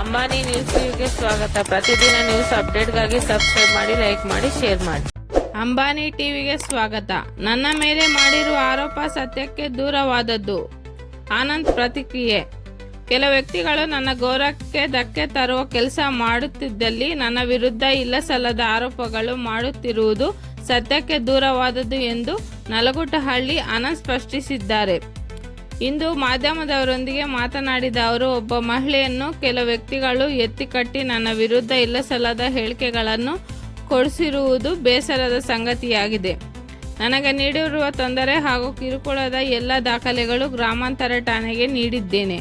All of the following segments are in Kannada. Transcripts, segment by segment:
ಅಂಬಾನಿ ನ್ಯೂಸ್ಗೆ ಸ್ವಾಗತ. ಪ್ರತಿದಿನ ನ್ಯೂಸ್ ಅಪ್ಡೇಟ್ಗಾಗಿ ಸಬ್ಸ್ಕ್ರೈಬ್ ಮಾಡಿ, ಲೈಕ್ ಮಾಡಿ, ಶೇರ್ ಮಾಡಿ. ಅಂಬಾನಿ ಟಿವಿಗೆ ಸ್ವಾಗತ. ನನ್ನ ಮೇಲೆ ಮಾಡಿರುವ ಆರೋಪ ಸತ್ಯಕ್ಕೆ ದೂರವಾದದ್ದು. ಆನಂದ್ ಪ್ರತಿಕ್ರಿಯೆ. ಕೆಲ ವ್ಯಕ್ತಿಗಳು ನನ್ನ ಗೌರವಕ್ಕೆ ಧಕ್ಕೆ ತರುವ ಕೆಲಸ ಮಾಡುತ್ತಿದ್ದಲ್ಲಿ ನನ್ನ ವಿರುದ್ಧ ಇಲ್ಲ ಸಲ್ಲದ ಆರೋಪಗಳು ಮಾಡುತ್ತಿರುವುದು ಸತ್ಯಕ್ಕೆ ದೂರವಾದದ್ದು ಎಂದು ನಲಗುಟ್ಟಹಳ್ಳಿ ಆನಂದ್ ಸ್ಪಷ್ಟಿಸಿದ್ದಾರೆ. ಇಂದು ಮಾಧ್ಯಮದವರೊಂದಿಗೆ ಮಾತನಾಡಿದ ಅವರು, ಒಬ್ಬ ಮಹಿಳೆಯನ್ನು ಕೆಲ ವ್ಯಕ್ತಿಗಳು ಎತ್ತಿಕಟ್ಟಿ ನನ್ನ ವಿರುದ್ಧ ಇಲ್ಲಸಲ್ಲದ ಹೇಳಿಕೆಗಳನ್ನು ಕೊಡಿಸಿರುವುದು ಬೇಸರದ ಸಂಗತಿಯಾಗಿದೆ. ನನಗೆ ನೀಡಿರುವ ತೊಂದರೆ ಹಾಗೂ ಕಿರುಕುಳದ ಎಲ್ಲ ದಾಖಲೆಗಳು ಗ್ರಾಮಾಂತರ ಠಾಣೆಗೆ ನೀಡಿದ್ದೇನೆ.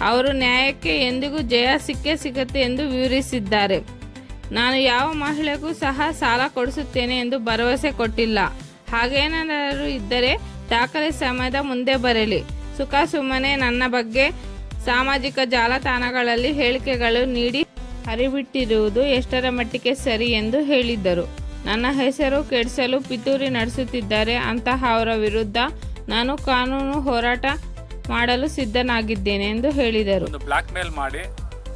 ಅವರು ನ್ಯಾಯಕ್ಕೆ ಎಂದಿಗೂ ಜಯ ಸಿಕ್ಕೇ ಸಿಗುತ್ತೆ ಎಂದು ವಿವರಿಸಿದ್ದಾರೆ. ನಾನು ಯಾವ ಮಹಿಳೆಗೂ ಸಹ ಸಾಲ ಕೊಡಿಸುತ್ತೇನೆ ಎಂದು ಭರವಸೆ ಕೊಟ್ಟಿಲ್ಲ. ಹಾಗೇನಾದರೂ ಇದ್ದರೆ ದಾಖಲೆ ಸಮಯದ ಮುಂದೆ ಬರಲಿ. ಸುಖ ಸುಮ್ಮನೆ ನನ್ನ ಬಗ್ಗೆ ಸಾಮಾಜಿಕ ಜಾಲತಾಣಗಳಲ್ಲಿ ಹೇಳಿಕೆಗಳು ನೀಡಿ ಹರಿಬಿಟ್ಟಿರುವುದು ಎಷ್ಟರ ಮಟ್ಟಿಗೆ ಸರಿ ಎಂದು ಹೇಳಿದ್ದರು. ನನ್ನ ಹೆಸರು ಕೆಡಿಸಲು ಪಿತೂರಿ ನಡೆಸುತ್ತಿದ್ದಾರೆ. ಅಂತಹ ಅವರ ವಿರುದ್ಧ ನಾನು ಕಾನೂನು ಹೋರಾಟ ಮಾಡಲು ಸಿದ್ಧನಾಗಿದ್ದೇನೆ ಎಂದು ಹೇಳಿದರು. ಒಂದು ಬ್ಲಾಕ್ಮೇಲ್ ಮಾಡಿ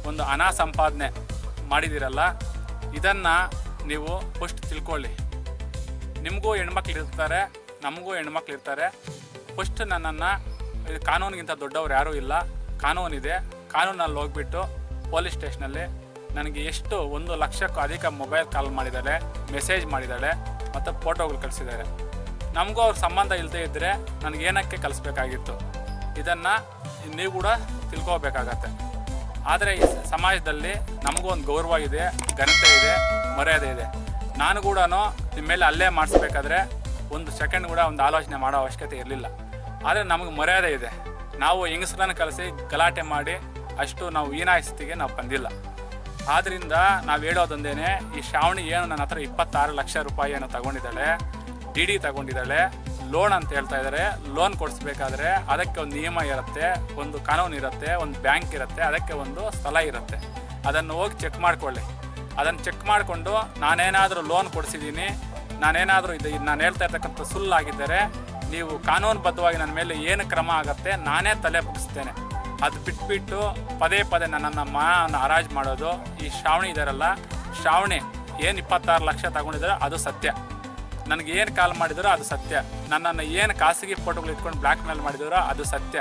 ಒಂದು ಹಣ ಸಂಪಾದನೆ ಮಾಡಿದಿರಲ್ಲ, ಇದನ್ನು ನೀವು ಫಸ್ಟ್ ತಿಳ್ಕೊಳ್ಳಿ. ನಿಮಗೂ ಹೆಣ್ಮಕ್ಳು ಇರ್ತಾರೆ ನಮಗೂ ಹೆಣ್ಮಕ್ಳು ಇರ್ತಾರೆ. ಫಸ್ಟ್ ನನ್ನನ್ನು ಕಾನೂನಿಗಿಂತ ದೊಡ್ಡವ್ರು ಯಾರೂ ಇಲ್ಲ. ಕಾನೂನಿದೆ ಕಾನೂನಲ್ಲಿ ಹೋಗ್ಬಿಟ್ಟು ಪೊಲೀಸ್ ಸ್ಟೇಷನಲ್ಲಿ ನನಗೆ ಎಷ್ಟು ಒಂದು ಲಕ್ಷಕ್ಕೂ ಅಧಿಕ ಮೊಬೈಲ್ ಕಾಲ್ ಮಾಡಿದ್ದಾರೆ ಮೆಸೇಜ್ ಮಾಡಿದ್ದಾಳೆ ಮತ್ತು ಫೋಟೋಗಳು ಕಳಿಸಿದ್ದಾರೆ. ನಮಗೂ ಅವ್ರ ಸಂಬಂಧ ಇಲ್ಲದೇ ಇದ್ದರೆ ನನಗೆ ಏನಕ್ಕೆ ಕಲಿಸ್ಬೇಕಾಗಿತ್ತು ಇದನ್ನು ನೀವು ಕೂಡ ತಿಳ್ಕೋಬೇಕಾಗತ್ತೆ. ಆದರೆ ಈ ಸಮಾಜದಲ್ಲಿ ನಮಗೂ ಒಂದು ಗೌರವ ಇದೆ, ಘನತೆ ಇದೆ, ಮರ್ಯಾದೆ ಇದೆ. ನಾನು ಕೂಡ ನಿಮ್ಮ ಮೇಲೆ ಅಲ್ಲೇ ಮಾಡಿಸ್ಬೇಕಾದ್ರೆ ಒಂದು ಸೆಕೆಂಡ್ ಕೂಡ ಒಂದು ಆಲೋಚನೆ ಮಾಡೋ ಅವಶ್ಯಕತೆ ಇರಲಿಲ್ಲ. ಆದರೆ ನಮಗೆ ಮರ್ಯಾದೆ ಇದೆ. ನಾವು ಹೆಂಗಸರನ್ನು ಕಲಿಸಿ ಗಲಾಟೆ ಮಾಡಿ ಅಷ್ಟು ನಾವು ಹೀನಾಯಿಸ್ತಿಗೆ ನಾವು ಬಂದಿಲ್ಲ. ಆದ್ದರಿಂದ ನಾವು ಹೇಳೋದೊಂದೇನೆ, ಈ ಶ್ರಾವಣಿ ಏನು ನನ್ನ ಹತ್ರ ಇಪ್ಪತ್ತಾರು ಲಕ್ಷ ರೂಪಾಯಿಯನ್ನು ತಗೊಂಡಿದ್ದಾಳೆ, ಡಿ ಡಿ ತಗೊಂಡಿದ್ದಾಳೆ ಲೋನ್ ಅಂತ ಹೇಳ್ತಾ ಇದ್ದಾರೆ ಲೋನ್ ಕೊಡಿಸ್ಬೇಕಾದ್ರೆ ಅದಕ್ಕೆ ಒಂದು ನಿಯಮ ಇರುತ್ತೆ, ಒಂದು ಕಾನೂನು ಇರುತ್ತೆ, ಒಂದು ಬ್ಯಾಂಕ್ ಇರುತ್ತೆ, ಅದಕ್ಕೆ ಒಂದು ಸ್ಥಳ ಇರುತ್ತೆ. ಅದನ್ನು ಹೋಗಿ ಚೆಕ್ ಮಾಡ್ಕೊಳ್ಳಿ. ಅದನ್ನು ಚೆಕ್ ಮಾಡಿಕೊಂಡು ನಾನೇನಾದರೂ ಲೋನ್ ಕೊಡಿಸಿದ್ದೀನಿ ನಾನೇನಾದರೂ ಇದು ನಾನು ಹೇಳ್ತಾ ಇರ್ತಕ್ಕಂಥ ಸುಳ್ಳಾಗಿದ್ದರೆ ನೀವು ಕಾನೂನುಬದ್ಧವಾಗಿ ನನ್ನ ಮೇಲೆ ಏನು ಕ್ರಮ ಆಗುತ್ತೆ ನಾನೇ ತಲೆ ಬಗ್ಗಿಸ್ತೇನೆ. ಅದು ಬಿಟ್ಬಿಟ್ಟು ಪದೇ ಪದೇ ನನ್ನನ್ನು ಮಾನ ಹರಾಜು ಮಾಡೋದು ಈ ಶ್ರಾವಣಿ ಇದಾರಲ್ಲ. ಶ್ರಾವಣಿ ಏನು ಇಪ್ಪತ್ತಾರು ಲಕ್ಷ ತಗೊಂಡಿದ್ದಾರೆ ಅದು ಸತ್ಯ. ನನಗೆ ಏನು ಕಾಲ್ ಮಾಡಿದರೋ ಅದು ಸತ್ಯ. ನನ್ನನ್ನು ಏನು ಖಾಸಗಿ ಫೋಟೋಗಳು ಇಟ್ಕೊಂಡು ಬ್ಲ್ಯಾಕ್ ಮೇಲ್ ಮಾಡಿದರೋ ಅದು ಸತ್ಯ.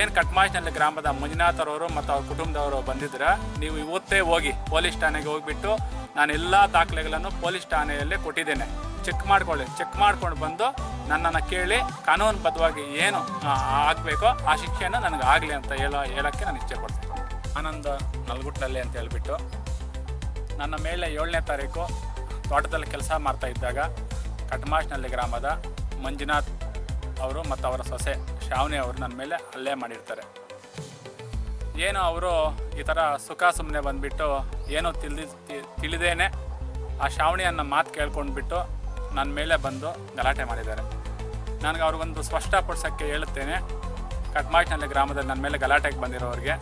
ಏನು ಕಟ್ಮಾಚ್ನಲ್ಲಿ ಗ್ರಾಮದ ಮಂಜುನಾಥರವರು ಮತ್ತು ಅವ್ರ ಕುಟುಂಬದವರು ಬಂದಿದ್ರೆ ನೀವು ಇವತ್ತೇ ಹೋಗಿ ಪೊಲೀಸ್ ಠಾಣೆಗೆ ಹೋಗಿಬಿಟ್ಟು ನಾನು ಎಲ್ಲ ದಾಖಲೆಗಳನ್ನು ಪೊಲೀಸ್ ಠಾಣೆಯಲ್ಲೇ ಕೊಟ್ಟಿದ್ದೇನೆ. ಚೆಕ್ ಮಾಡ್ಕೊಳ್ಳಿ ಚೆಕ್ ಮಾಡ್ಕೊಂಡು ಬಂದು ನನ್ನನ್ನು ಕೇಳಿ ಕಾನೂನುಬದ್ಧವಾಗಿ ಏನು ಆಗಬೇಕೋ ಆ ಶಿಕ್ಷೆಯನ್ನು ನನಗೆ ಆಗಲಿ ಅಂತ ಹೇಳೋ, ಹೇಳೋಕ್ಕೆ ನಾನು ಇಚ್ಛೆ ಪಡ್ತೀನಿ. ಆನಂದ ನಲ್ಗುಟ್ಟಲ್ಲಿ ಅಂತ ಹೇಳಿಬಿಟ್ಟು ನನ್ನ ಮೇಲೆ ಏಳನೇ ತಾರೀಕು ತೋಟದಲ್ಲಿ ಕೆಲಸ ಮಾಡ್ತಾ ಇದ್ದಾಗ ಕಟ್ಮಾಶ್ನಲ್ಲಿ ಗ್ರಾಮದ ಮಂಜುನಾಥ್ ಅವರು ಮತ್ತು ಅವರ ಸೊಸೆ ಶ್ರಾವಣಿ ಅವರು ನನ್ನ ಮೇಲೆ ಹಲ್ಲೆ ಮಾಡಿರ್ತಾರೆ. ಏನು ಅವರು ಈ ಥರ ಸುಖ ಸುಮ್ಮನೆ ಬಂದುಬಿಟ್ಟು ಏನೋ ತಿಳಿದ ತಿಳಿದೇನೆ ಆ ಶಾವಣಿಯನ್ನು ಮಾತು ಕೇಳ್ಕೊಂಡ್ಬಿಟ್ಟು ನನ್ನ ಮೇಲೆ ಬಂದು ಗಲಾಟೆ ಮಾಡಿದ್ದಾರೆ. ನನಗೆ ಅವ್ರಿಗೊಂದು ಸ್ಪಷ್ಟಪಡಿಸೋಕ್ಕೆ ಹೇಳುತ್ತೇನೆ ಕಟ್ಮಾಚ್ನಲ್ಲಿ ಗ್ರಾಮದಲ್ಲಿ ನನ್ನ ಮೇಲೆ ಗಲಾಟೆಗೆ ಬಂದಿರೋರಿಗೆ,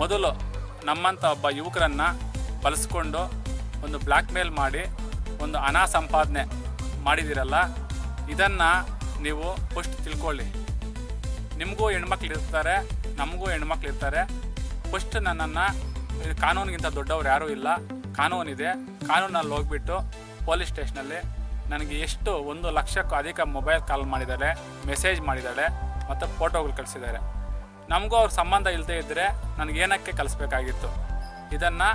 ಮೊದಲು ನಮ್ಮಂಥ ಒಬ್ಬ ಯುವಕರನ್ನು ಬಳಸ್ಕೊಂಡು ಒಂದು ಬ್ಲ್ಯಾಕ್ ಮೇಲ್ ಮಾಡಿ ಒಂದು ಹಣ ಸಂಪಾದನೆ ಮಾಡಿದಿರಲ್ಲ, ಇದನ್ನು ನೀವು ಫಸ್ಟ್ ತಿಳ್ಕೊಳ್ಳಿ. ನಿಮಗೂ ಹೆಣ್ಮಕ್ಳು ಇರ್ತಾರೆ, ನಮಗೂ ಹೆಣ್ಮಕ್ಳು ಇರ್ತಾರೆ. ಫಸ್ಟ್ ನನ್ನನ್ನು, ಕಾನೂನಿಗಿಂತ ದೊಡ್ಡವ್ರು ಯಾರೂ ಇಲ್ಲ. ಕಾನೂನಿದೆ. ಕಾನೂನಲ್ಲಿ ಹೋಗ್ಬಿಟ್ಟು ಪೊಲೀಸ್ ಸ್ಟೇಷನಲ್ಲಿ ನನಗೆ ಎಷ್ಟು ಒಂದು ಲಕ್ಷಕ್ಕೂ ಅಧಿಕ ಮೊಬೈಲ್ ಕಾಲ್ ಮಾಡಿದ್ದಾರೆ ಮೆಸೇಜ್ ಮಾಡಿದ್ದಾಳೆ ಮತ್ತು ಫೋಟೋಗಳು ಕಳಿಸಿದ್ದಾರೆ. ನಮಗೂ ಅವ್ರ ಸಂಬಂಧ ಇಲ್ಲದೇ ಇದ್ದರೆ ನನಗೇನಕ್ಕೆ ಕಲಿಸ್ಬೇಕಾಗಿತ್ತು ಇದನ್ನು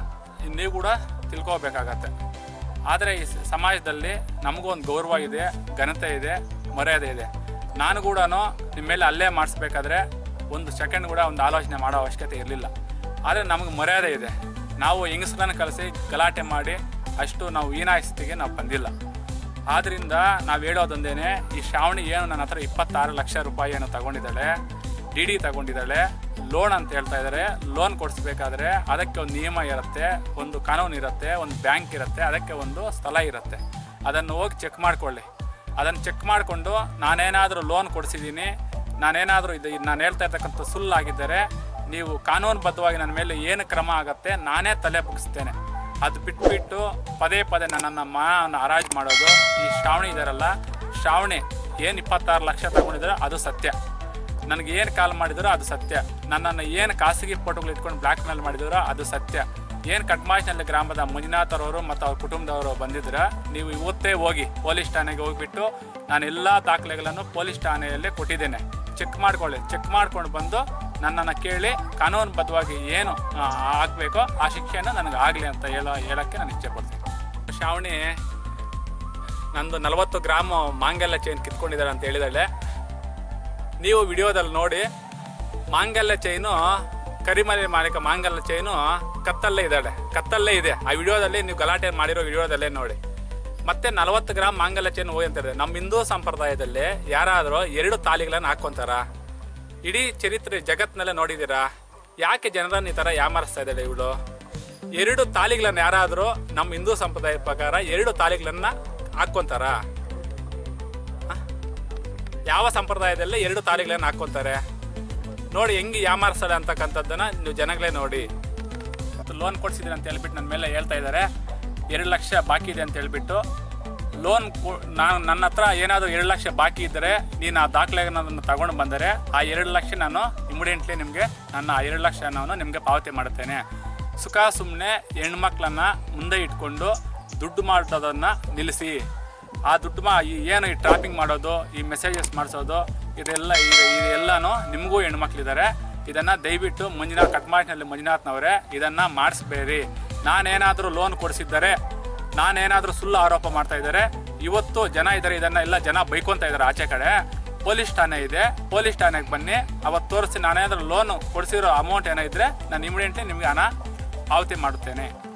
ನೀವು ಕೂಡ ತಿಳ್ಕೋಬೇಕಾಗತ್ತೆ. ಆದರೆ ಈ ಸಮಾಜದಲ್ಲಿ ನಮಗೂ ಒಂದು ಗೌರವ ಇದೆ, ಘನತೆ ಇದೆ, ಮರ್ಯಾದೆ ಇದೆ. ನಾನು ಕೂಡ ನಿಮ್ಮ ಮೇಲೆ ಅಲ್ಲೇ ಮಾಡಿಸ್ಬೇಕಾದ್ರೆ ಒಂದು ಸೆಕೆಂಡ್ ಕೂಡ ಒಂದು ಆಲೋಚನೆ ಮಾಡೋ ಅವಶ್ಯಕತೆ ಇರಲಿಲ್ಲ. ಆದರೆ ನಮಗೆ ಮರ್ಯಾದೆ ಇದೆ. ನಾವು ಹೆಂಗಸ್ರನ್ನ ಕಲಿಸಿ ಗಲಾಟೆ ಮಾಡಿ ಅಷ್ಟು ನಾವು ಹೀನಾಯಿಸ್ತಿಗೆ ನಾವು ಬಂದಿಲ್ಲ. ಆದ್ದರಿಂದ ನಾವು ಹೇಳೋದೊಂದೇನೆ, ಈ ಶ್ರಾವಣಿ ಏನು ನನ್ನ ಹತ್ರ ಇಪ್ಪತ್ತಾರು ಲಕ್ಷ ರೂಪಾಯಿಯನ್ನು ತಗೊಂಡಿದ್ದಾಳೆ, ಡಿ ಡಿ ತಗೊಂಡಿದ್ದಾಳೆ, ಲೋನ್ ಅಂತ ಹೇಳ್ತಾ ಇದ್ದಾರೆ ಲೋನ್ ಕೊಡಿಸ್ಬೇಕಾದ್ರೆ ಅದಕ್ಕೆ ಒಂದು ನಿಯಮ ಇರುತ್ತೆ, ಒಂದು ಕಾನೂನು ಇರುತ್ತೆ, ಒಂದು ಬ್ಯಾಂಕ್ ಇರುತ್ತೆ, ಅದಕ್ಕೆ ಒಂದು ಸ್ಥಳ ಇರುತ್ತೆ. ಅದನ್ನು ಹೋಗಿ ಚೆಕ್ ಮಾಡ್ಕೊಳ್ಳಿ. ಅದನ್ನು ಚೆಕ್ ಮಾಡಿಕೊಂಡು ನಾನೇನಾದರೂ ಲೋನ್ ಕೊಡಿಸಿದ್ದೀನಿ, ನಾನೇನಾದರೂ ಇದು ಇದು ನಾನು ಹೇಳ್ತಾ ಇರ್ತಕ್ಕಂಥ ಸುಲ್ಲಾಗಿದ್ದರೆ ನೀವು ಕಾನೂನುಬದ್ಧವಾಗಿ ನನ್ನ ಮೇಲೆ ಏನು ಕ್ರಮ ಆಗುತ್ತೆ, ನಾನೇ ತಲೆ ಬಗ್ಗಿಸ್ತೇನೆ. ಅದು ಬಿಟ್ಬಿಟ್ಟು ಪದೇ ಪದೇ ನನ್ನನ್ನು ಮಾನ ಹರಾಜು ಮಾಡೋದು ಈ ಶ್ರಾವಣಿ ಇದಾರಲ್ಲ. ಶ್ರಾವಣಿ ಏನು ಇಪ್ಪತ್ತಾರು ಲಕ್ಷ ತಗೊಂಡಿದ್ರು ಅದು ಸತ್ಯ. ನನಗೆ ಏನು ಕಾಲ್ ಮಾಡಿದ್ರು ಅದು ಸತ್ಯ. ನನ್ನನ್ನು ಏನು ಖಾಸಗಿ ಫೋಟೋಗಳು ಇಟ್ಕೊಂಡು ಬ್ಲ್ಯಾಕ್ ಮೇಲ್ ಮಾಡಿದ್ರೋ ಅದು ಸತ್ಯ. ಏನು ಕಟ್ಮಾಚ್ನಲ್ಲಿ ಗ್ರಾಮದ ಮಂಜುನಾಥ್ ಅವರವರು ಮತ್ತು ಅವ್ರ ಕುಟುಂಬದವರು ಬಂದಿದ್ರೆ ನೀವು ಇವತ್ತೇ ಹೋಗಿ ಪೊಲೀಸ್ ಠಾಣೆಗೆ ಹೋಗಿಬಿಟ್ಟು ನಾನು ಎಲ್ಲ ದಾಖಲೆಗಳನ್ನು ಪೊಲೀಸ್ ಠಾಣೆಯಲ್ಲೇ ಕೊಟ್ಟಿದ್ದೇನೆ. ಚೆಕ್ ಮಾಡ್ಕೊಳ್ಳಿ. ಚೆಕ್ ಮಾಡ್ಕೊಂಡು ಬಂದು ನನ್ನನ್ನು ಕೇಳಿ ಕಾನೂನುಬದ್ಧವಾಗಿ ಏನು ಆ, ಆಗಬೇಕೋ ಆ ಶಿಕ್ಷೆಯನ್ನು ನನಗೆ ಆಗಲಿ ಅಂತ ಹೇಳೋ ಹೇಳೋಕ್ಕೆ ನಾನು ಇಚ್ಛೆ ಪಡ್ತೀನಿ. ಶ್ರಾವಣಿ ನಂದು ನಲವತ್ತು ಗ್ರಾಮ್ ಮಾಂಗಲ್ಯ ಚೈನ್ ಕಿತ್ಕೊಂಡಿದ್ದಾರೆ ಅಂತ ಹೇಳಿದಾಳೆ. ನೀವು ವಿಡಿಯೋದಲ್ಲಿ ನೋಡಿ ಮಾಂಗಲ್ಯ ಚೈನು ಕರಿಮಲೆ ಮಾಲೀಕ ಮಾಂಗಲ್ಯ ಚೈನು ಕತ್ತಲ್ಲೇ ಇದ್ದಾಳೆ. ಕತ್ತಲ್ಲೇ ಇದೆ. ಆ ವಿಡಿಯೋದಲ್ಲಿ ನೀವು ಗಲಾಟೆ ಮಾಡಿರೋ ವಿಡಿಯೋದಲ್ಲೇ ನೋಡಿ. ಮತ್ತೆ ನಲವತ್ತು ಗ್ರಾಮ್ ಮಾಂಗಲ್ಯ ಚೈನ್ ಹೋಗಿ ಅಂತಾರೆ ನಮ್ಮ ಹಿಂದೂ ಸಂಪ್ರದಾಯದಲ್ಲಿ ಯಾರಾದರೂ ಎರಡು ತಾಲಿಗಳನ್ನು ಹಾಕ್ಕೊಂತಾರ? ಇಡೀ ಚರಿತ್ರೆ ಜಗತ್ತಿನಲ್ಲೇ ನೋಡಿದ್ದೀರಾ? ಯಾಕೆ ಜನರನ್ನು ಈ ಥರ ಯಾಮಾರಿಸ್ತಾ ಇದ್ದಾಳೆ ಇವಳು? ಎರಡು ತಾಲಿಗಳನ್ನು ಯಾರಾದರೂ ನಮ್ಮ ಹಿಂದೂ ಸಂಪ್ರದಾಯದ ಪ್ರಕಾರ ಎರಡು ತಾಲಿಗಳನ್ನು ಹಾಕ್ಕೊಂತಾರ? ಯಾವ ಸಂಪ್ರದಾಯದಲ್ಲಿ ಎರಡು ತಾಲಿಗಳನ್ನು ಹಾಕ್ಕೊತಾರೆ? ನೋಡಿ ಹೆಂಗೆ ಯಾಮಾರಿಸ್ತಾಳೆ ಅಂತಕ್ಕಂಥದ್ದನ್ನು ನೀವು ಜನಗಳೇ ನೋಡಿ. ಲೋನ್ ಕೊಡ್ಸಿದ್ದೀನಿ ಅಂತ ಹೇಳ್ಬಿಟ್ಟು ನನ್ನ ಮೇಲೆ ಹೇಳ್ತಾ ಇದ್ದಾರೆ. ಎರಡು ಲಕ್ಷ ಬಾಕಿ ಇದೆ ಅಂತ ಹೇಳ್ಬಿಟ್ಟು ಲೋನ್ ನಾನು ನನ್ನ ಹತ್ರ ಏನಾದರೂ ಎರಡು ಲಕ್ಷ ಬಾಕಿ ಇದ್ದರೆ ನೀನು ಆ ದಾಖಲೆಗಳನ್ನು ತಗೊಂಡು ಬಂದರೆ ಆ ಎರಡು ಲಕ್ಷ ನಾನು ಇಮಿಡಿಯೆಂಟ್ಲಿ ನಿಮಗೆ ನನ್ನ ಆ ಎರಡು ಲಕ್ಷ ನಾನು ನಿಮಗೆ ಪಾವತಿ ಮಾಡ್ತೇನೆ. ಸುಖ ಸುಮ್ಮನೆ ಹೆಣ್ಮಕ್ಳನ್ನು ಮುಂದೆ ಇಟ್ಕೊಂಡು ದುಡ್ಡು ಮಾಡೋದನ್ನು ನಿಲ್ಲಿಸಿ. ಆ ದುಡ್ಡು ಮಾ ಏನು ಈ ಟ್ರಾಪಿಂಗ್ ಮಾಡೋದು, ಈ ಮೆಸೇಜಸ್ ಮಾಡಿಸೋದು, ಇದೆಲ್ಲ ಇದು ಇದೆಲ್ಲನೂ ನಿಮಗೂ ಹೆಣ್ಮಕ್ಳಿದ್ದಾರೆ ಇದನ್ನು ದಯವಿಟ್ಟು ಮಂಜುನಾಥ್, ಕಟ್ಮಾಟ್ನಲ್ಲಿ ಮಂಜುನಾಥ್ನವರೇ ಇದನ್ನು ಮಾಡಿಸ್ಬೇಡಿ. ನಾನೇನಾದರೂ ಲೋನ್ ಕೊಡಿಸಿದ್ದರೆ ನಾನೇನಾದರೂ ಸುಳ್ಳು ಆರೋಪ ಮಾಡ್ತಾ ಇದ್ದಾರೆ. ಇವತ್ತು ಜನ ಇದ್ದಾರೆ ಇದನ್ನ ಎಲ್ಲ ಜನ ಬೈಕೊಂತ ಇದ್ದಾರೆ ಆಚೆ ಕಡೆ. ಪೊಲೀಸ್ ಠಾಣೆ ಇದೆ. ಪೊಲೀಸ್ ಠಾಣೆಗೆ ಬನ್ನಿ. ಅವತ್ತು ತೋರಿಸಿ ನಾನೇನಾದರೂ ಲೋನ್ ಕೊಡಿಸಿರೋ ಅಮೌಂಟ್ ಏನಾದ್ರೆ ನಾನು ಇಮಿಡಿಯೇಟ್ಲಿ ನಿಮಗೆ ಹಣ ಪಾವತಿ ಮಾಡುತ್ತೇನೆ.